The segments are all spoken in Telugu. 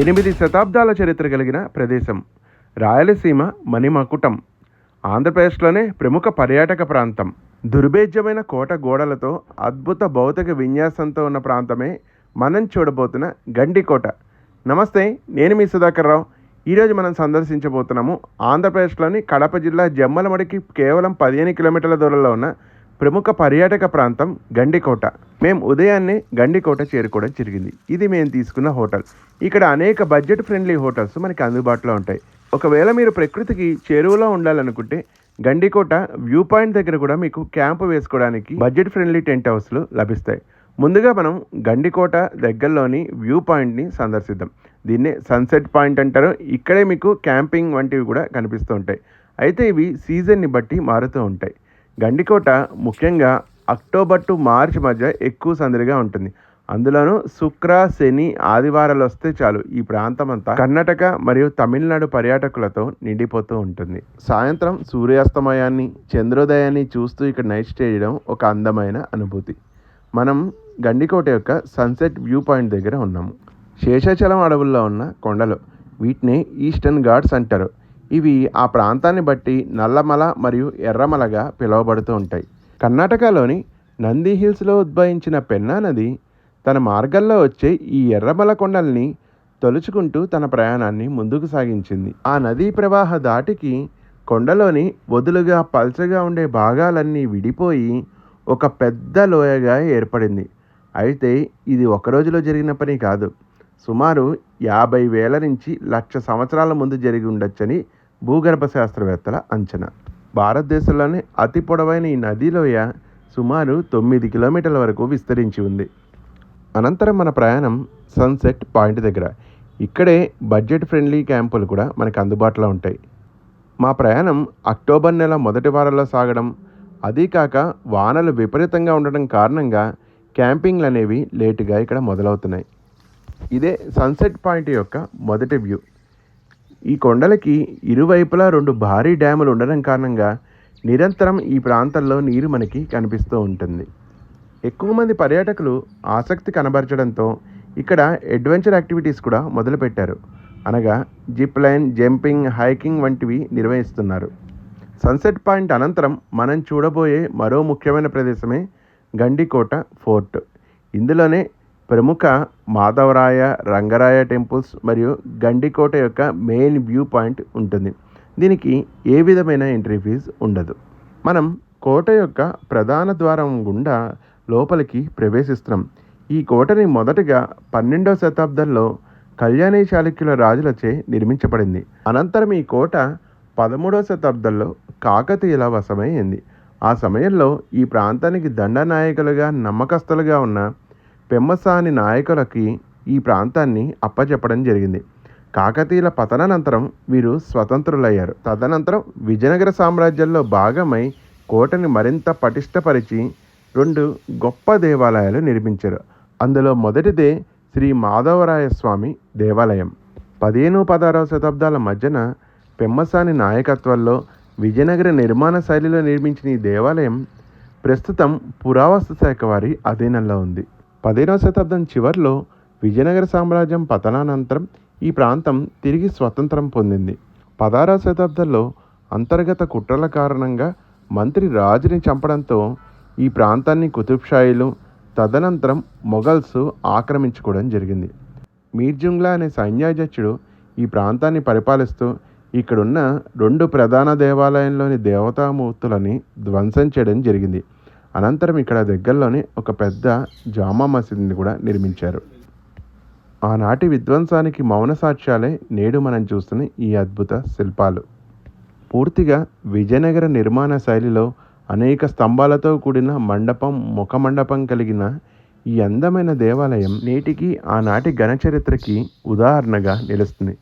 ఎనిమిది శతాబ్దాల చరిత్ర కలిగిన ప్రదేశం. రాయలసీమ మణిమకుటం ఆంధ్రప్రదేశ్లోనే ప్రముఖ పర్యాటక ప్రాంతం. దుర్భేద్యమైన కోట గోడలతో అద్భుత భౌతిక విన్యాసంతో ఉన్న ప్రాంతమే మనం చూడబోతున్న గండికోట నమస్తే నేను మీ సుధాకర్ రావు. ఈరోజు మనం సందర్శించబోతున్నాము ఆంధ్రప్రదేశ్లోని కడప జిల్లా జమ్మలమడికి కేవలం పదిహేను కిలోమీటర్ల దూరంలో ఉన్న ప్రముఖ పర్యాటక ప్రాంతం గండికోట. మేము ఉదయాన్నే గండికోట చేరుకోవడం జరిగింది. ఇది మేము తీసుకున్న హోటల్. ఇక్కడ అనేక బడ్జెట్ ఫ్రెండ్లీ హోటల్స్ మనకి అందుబాటులో ఉంటాయి. ఒకవేళ మీరు ప్రకృతికి చేరువలో ఉండాలనుకుంటే గండికోట వ్యూ పాయింట్ దగ్గర కూడా మీకు క్యాంప్ వేసుకోవడానికి బడ్జెట్ ఫ్రెండ్లీ టెంట్ హౌస్లు లభిస్తాయి. ముందుగా మనం గండికోట దగ్గరలోని వ్యూ పాయింట్ని సందర్శిద్దాం. దీన్నే సన్సెట్ పాయింట్ అంటారు. ఇక్కడే మీకు క్యాంపింగ్ వంటివి కూడా కనిపిస్తూ ఉంటాయి. అయితే ఇవి సీజన్ని బట్టి మారుతూ ఉంటాయి. గండికోట ముఖ్యంగా అక్టోబర్ టు మార్చ్ మధ్య ఎక్కువ సందడిగా ఉంటుంది. అందులోనూ శుక్ర శని ఆదివారాలు వస్తే చాలు ఈ ప్రాంతం అంతా కర్ణాటక మరియు తమిళనాడు పర్యాటకులతో నిండిపోతూ ఉంటుంది. సాయంత్రం సూర్యాస్తమయాన్ని చంద్రోదయాన్ని చూస్తూ ఇక్కడ నైట్ స్టే చేయడం ఒక అందమైన అనుభూతి. మనం గండికోట యొక్క సన్సెట్ వ్యూ పాయింట్ దగ్గర ఉన్నాము. శేషాచలం అడవుల్లో ఉన్న కొండలు వీటిని ఈస్టర్న్ ఘాట్స్ అంటారు. ఇవి ఆ ప్రాంతాన్ని బట్టి నల్లమల మరియు ఎర్రమలగా పిలువబడుతూ ఉంటాయి. కర్ణాటకలోని నంది హిల్స్లో ఉద్భవించిన పెన్నా నది తన మార్గంలో వచ్చే ఈ ఎర్రమల కొండల్ని తొలుచుకుంటూ తన ప్రయాణాన్ని ముందుకు సాగించింది. ఆ నదీ ప్రవాహ దాటికి కొండలోని వదులుగా పల్చగా ఉండే భాగాలన్నీ విడిపోయి ఒక పెద్ద లోయగా ఏర్పడింది. అయితే ఇది ఒక రోజులో జరిగిన పని కాదు. సుమారు యాభై వేల నుంచి లక్ష సంవత్సరాల ముందు జరిగి ఉండొచ్చని భూగర్భ శాస్త్రవేత్తల అంచనా. భారతదేశంలోనే అతి పొడవైన ఈ నదిలోయ సుమారు తొమ్మిది కిలోమీటర్ల వరకు విస్తరించి ఉంది. అనంతరం మన ప్రయాణం సన్సెట్ పాయింట్ దగ్గర. ఇక్కడే బడ్జెట్ ఫ్రెండ్లీ క్యాంపులు కూడా మనకు అందుబాటులో ఉంటాయి. మా ప్రయాణం అక్టోబర్ నెల మొదటి వారంలో సాగడం. అదీ కాక వానలు విపరీతంగా ఉండడం కారణంగా క్యాంపింగ్లు అనేవి లేటుగా ఇక్కడ మొదలవుతున్నాయి. ఇదే సన్సెట్ పాయింట్ యొక్క మొదటి వ్యూ. ఈ కొండలకి ఇరువైపులా రెండు భారీ డ్యాములు ఉండడం కారణంగా నిరంతరం ఈ ప్రాంతంలో నీరు మనకి కనిపిస్తూ ఉంటుంది. ఎక్కువ మంది పర్యాటకులు ఆసక్తి కనబరచడంతో ఇక్కడ అడ్వెంచర్ యాక్టివిటీస్ కూడా మొదలుపెట్టారు. అనగా జిప్ లైన్ జంపింగ్ హైకింగ్ వంటివి నిర్వహిస్తున్నారు. సన్సెట్ పాయింట్ అనంతరం మనం చూడబోయే మరో ముఖ్యమైన ప్రదేశమే గండికోట ఫోర్ట్. ఇందులోనే ప్రముఖ మాధవరాయ రంగరాయ టెంపుల్స్ మరియు గండికోట యొక్క మెయిన్ వ్యూ పాయింట్ ఉంటుంది. దీనికి ఏ విధమైన ఎంట్రీ ఫీజు ఉండదు. మనం కోట యొక్క ప్రధాన ద్వారం గుండా లోపలికి ప్రవేశిస్తున్నాం. ఈ కోటని మొదటగా పన్నెండవ శతాబ్దంలో కళ్యాణి చాళుక్యుల రాజులచే నిర్మించబడింది. అనంతరం ఈ కోట పదమూడవ శతాబ్దంలో కాకతీయుల వశమైంది ఆ సమయంలో ఈ ప్రాంతానికి దండనాయకులుగా నమ్మకస్తులుగా ఉన్న పెమ్మసాని నాయకులకి ఈ ప్రాంతాన్ని అప్పచెప్పడం జరిగింది. కాకతీయుల పతనానంతరం వీరు స్వతంత్రులయ్యారు. తదనంతరం విజయనగర సామ్రాజ్యంలో భాగమై కోటని మరింత పటిష్టపరిచి రెండు గొప్ప దేవాలయాలు నిర్మించారు. అందులో మొదటిదే శ్రీ మాధవరాయ స్వామి దేవాలయం. పదిహేను పదహారవ శతాబ్దాల మధ్యన పెమ్మసాని నాయకత్వంలో విజయనగర నిర్మాణ శైలిలో నిర్మించిన ఈ దేవాలయం ప్రస్తుతం పురావస్తు శాఖ వారి అధీనంలో ఉంది. పదిహేనవ శతాబ్దం చివరిలో విజయనగర సామ్రాజ్యం పతనానంతరం ఈ ప్రాంతం తిరిగి స్వతంత్రం పొందింది. పదహారవ శతాబ్దంలో అంతర్గత కుట్రల కారణంగా మంత్రి రాజుని చంపడంతో ఈ ప్రాంతాన్ని కుతుబ్షాయిలు తదనంతరం మొఘల్స్ ఆక్రమించుకోవడం జరిగింది. మీర్జుంగ్లా అనే సైన్యాధ్యక్షుడు ఈ ప్రాంతాన్ని పరిపాలిస్తూ ఇక్కడున్న రెండు ప్రధాన దేవాలయంలోని దేవతామూర్తులని ధ్వంసం చేయడం జరిగింది. అనంతరం ఇక్కడ దగ్గరలోనే ఒక పెద్ద జామా మసీదుని కూడా నిర్మించారు. ఆనాటి విధ్వంసానికి మౌన సాక్ష్యాలే నేడు మనం చూస్తున్న ఈ అద్భుత శిల్పాలు. పూర్తిగా విజయనగర నిర్మాణ శైలిలో అనేక స్తంభాలతో కూడిన మండపం ముఖ మండపం కలిగిన ఈ అందమైన దేవాలయం నేటికి ఆనాటి ఘనచరిత్రకి ఉదాహరణగా నిలుస్తుంది.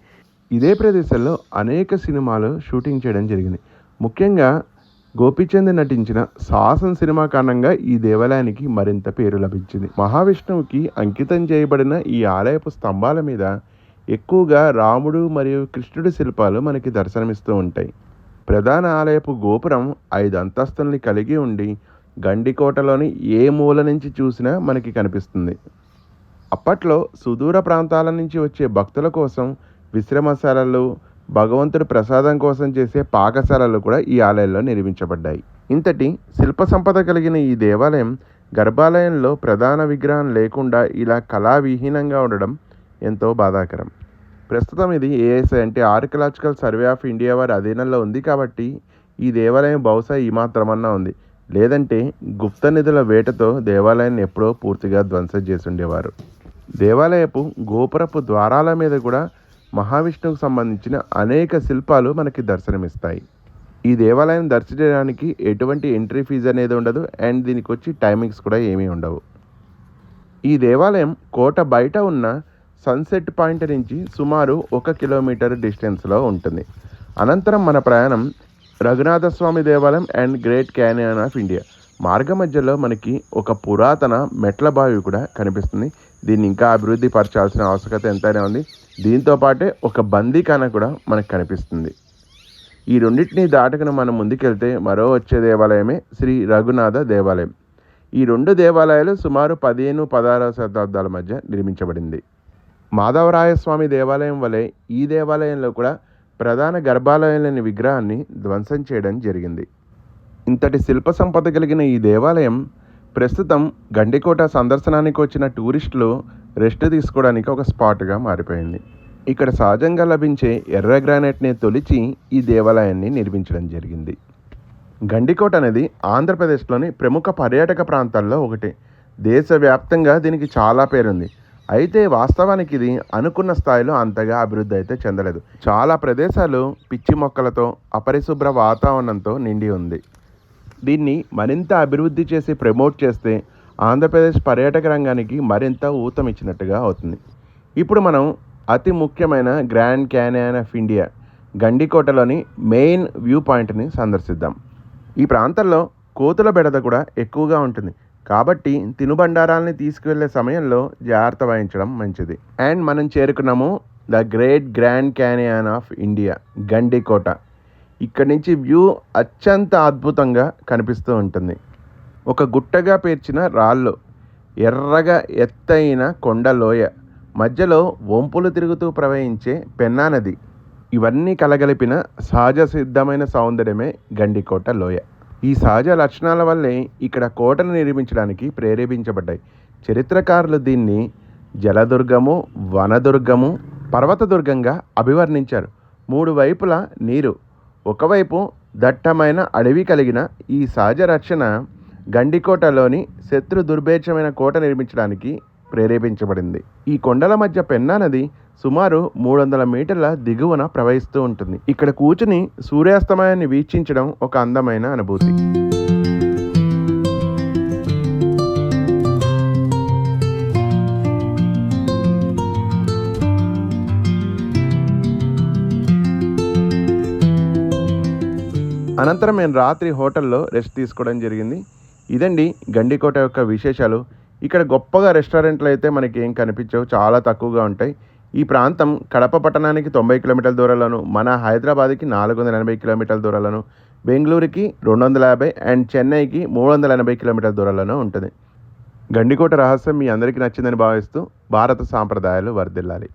ఇదే ప్రదేశంలో అనేక సినిమాలు షూటింగ్ చేయడం జరిగింది. ముఖ్యంగా గోపీచంద్ నటించిన సాహసం సినిమా కారణంగా ఈ దేవాలయానికి మరింత పేరు లభించింది. మహావిష్ణువుకి అంకితం చేయబడిన ఈ ఆలయపు స్తంభాల మీద ఎక్కువగా రాముడు మరియు కృష్ణుడి శిల్పాలు మనకి దర్శనమిస్తూ ఉంటాయి. ప్రధాన ఆలయపు గోపురం ఐదు అంతస్తుల్ని కలిగి ఉండి గండికోటలోని ఏ మూల నుంచి చూసినా మనకి కనిపిస్తుంది. అప్పట్లో సుదూర ప్రాంతాల నుంచి వచ్చే భక్తుల కోసం విశ్రమశాలలు భగవంతుడి ప్రసాదం కోసం చేసే పాకశాలలు కూడా ఈ ఆలయంలో నిర్మించబడ్డాయి. ఇంతటి శిల్ప సంపద కలిగిన ఈ దేవాలయం గర్భాలయంలో ప్రధాన విగ్రహం లేకుండా ఇలా కళావిహీనంగా ఉండడం ఎంతో బాధాకరం. ప్రస్తుతం ఇది ఏఎస్ఐ అంటే ఆర్కియలాజికల్ సర్వే ఆఫ్ ఇండియా వారి అధీనంలో ఉంది కాబట్టి ఈ దేవాలయం బహుశా ఈ మాత్రమన్నా ఉంది. లేదంటే గుప్త నిధుల వేటతో దేవాలయాన్ని ఎప్పుడో పూర్తిగా ధ్వంసం చేసి ఉండేవారు. దేవాలయపు గోపురపు ద్వారాల మీద కూడా మహావిష్ణువుకు సంబంధించిన అనేక శిల్పాలు మనకి దర్శనమిస్తాయి. ఈ దేవాలయం దర్శించడానికి ఎటువంటి ఎంట్రీ ఫీజు అనేది ఉండదు. అండ్ దీనికి వచ్చి టైమింగ్స్ కూడా ఏమీ ఉండవు. ఈ దేవాలయం కోట బయట ఉన్న సన్సెట్ పాయింట్ నుంచి సుమారు ఒక కిలోమీటర్ డిస్టెన్స్లో ఉంటుంది. అనంతరం మన ప్రయాణం రఘునాథస్వామి దేవాలయం and great canyon of India. మార్గ మధ్యలో మనకి ఒక పురాతన మెట్ల బావి కూడా కనిపిస్తుంది. దీన్ని ఇంకా అభివృద్ధి పరచాల్సిన ఆవశ్యకత ఎంతైనా ఉంది. దీంతో పాటే ఒక బందీఖాన కూడా మనకు కనిపిస్తుంది. ఈ రెండింటిని దాటుకుని మనం ముందుకెళ్తే మరో వచ్చే దేవాలయమే శ్రీ రఘునాథ దేవాలయం. ఈ రెండు దేవాలయాలు సుమారు పదిహేను పదహారవ శతాబ్దాల మధ్య నిర్మించబడింది. మాధవరాయస్వామి దేవాలయం వలె ఈ దేవాలయంలో కూడా ప్రధాన గర్భాలయంలోని విగ్రహాన్ని ధ్వంసం చేయడం జరిగింది. ఇంతటి శిల్ప సంపద కలిగిన ఈ దేవాలయం ప్రస్తుతం గండికోట సందర్శనానికి వచ్చిన టూరిస్టులు రెస్ట్ తీసుకోవడానికి ఒక స్పాట్గా మారిపోయింది. ఇక్కడ సహజంగా లభించే ఎర్ర గ్రానైట్ని తొలిచి ఈ దేవాలయాన్ని నిర్మించడం జరిగింది. గండికోట అనేది ఆంధ్రప్రదేశ్లోని ప్రముఖ పర్యాటక ప్రాంతాల్లో ఒకటి. దేశవ్యాప్తంగా దీనికి చాలా పేరుంది. అయితే వాస్తవానికి ఇది అనుకున్న స్థాయిలో అంతగా అభివృద్ధి అయితే చెందలేదు. చాలా ప్రదేశాలు పిచ్చి మొక్కలతో అపరిశుభ్ర వాతావరణంతో నిండి ఉంది. దీన్ని మరింత అభివృద్ధి చేసి ప్రమోట్ చేస్తే ఆంధ్రప్రదేశ్ పర్యాటక రంగానికి మరింత ఊతం ఇచ్చినట్టుగా అవుతుంది. ఇప్పుడు మనం అతి ముఖ్యమైన గ్రాండ్ క్యానియన్ ఆఫ్ ఇండియా గండికోటలోని మెయిన్ వ్యూ పాయింట్ని సందర్శిద్దాం. ఈ ప్రాంతంలో కోతుల బెడద కూడా ఎక్కువగా ఉంటుంది. కాబట్టి తినుబండారాల్ని తీసుకువెళ్ళే సమయంలో జాగ్రత్త వహించడం మంచిది. అండ్ మనం చేరుకున్నాము the great grand canyon of India Gandikota. ఇక్కడి నుంచి వ్యూ అత్యంత అద్భుతంగా కనిపిస్తూ ఉంటుంది. ఒక గుట్టగా పేర్చిన రాళ్ళు ఎర్రగా ఎత్తైన కొండ లోయ మధ్యలో వంపులు తిరుగుతూ ప్రవహించే పెన్నా నది. ఇవన్నీ కలగలిపిన సహజ సిద్ధమైన సౌందర్యమే గండికోట లోయ. ఈ సహజ లక్షణాల వల్లే ఇక్కడ కోటను నిర్మించడానికి ప్రేరేపించబడ్డాయి. చరిత్రకారులు దీన్ని జలదుర్గము వనదుర్గము పర్వతదుర్గంగా అభివర్ణించారు. మూడు వైపులా నీరు ఒకవైపు దట్టమైన అడవి కలిగిన ఈ సహజ రక్షణ గండికోటలోని శత్రు దుర్భేక్షమైన కోట నిర్మించడానికి ప్రేరేపించబడింది. ఈ కొండల మధ్య పెన్నా నది సుమారు మూడు వందల మీటర్ల దిగువన ప్రవహిస్తూ ఉంటుంది. ఇక్కడ కూర్చుని సూర్యాస్తమయాన్ని వీక్షించడం ఒక అందమైన అనుభూతి. అనంతరం నేను రాత్రి హోటల్లో రెస్ట్ తీసుకోవడం జరిగింది. ఇదండి గండికోట యొక్క విశేషాలు. ఇక్కడ గొప్పగా రెస్టారెంట్లు అయితే మనకి ఏం కనిపించవు చాలా తక్కువగా ఉంటాయి. ఈ ప్రాంతం కడప పట్టణానికి తొంభై కిలోమీటర్ల దూరంలోను మన హైదరాబాద్కి నాలుగు వందల ఎనభై కిలోమీటర్ల దూరంలోను బెంగళూరుకి రెండు వందల యాభై అండ్ చెన్నైకి మూడు వందల ఎనభై కిలోమీటర్ల దూరంలోనూ ఉంటుంది. గండికోట రహస్యం మీ అందరికీ నచ్చిందని భావిస్తూ భారత సాంప్రదాయాలు వర్ధిల్లాలి.